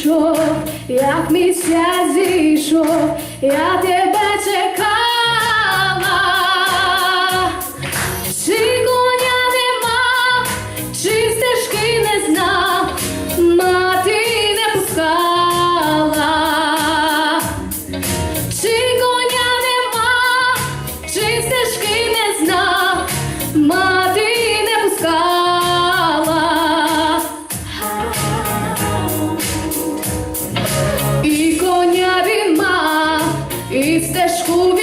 зійшов, як місяць зійшов, я тебе чекала. Чи коня нема, чи стежки не знав, мати не пускала. Чи коня нема, чи стежки не знав, të shkullë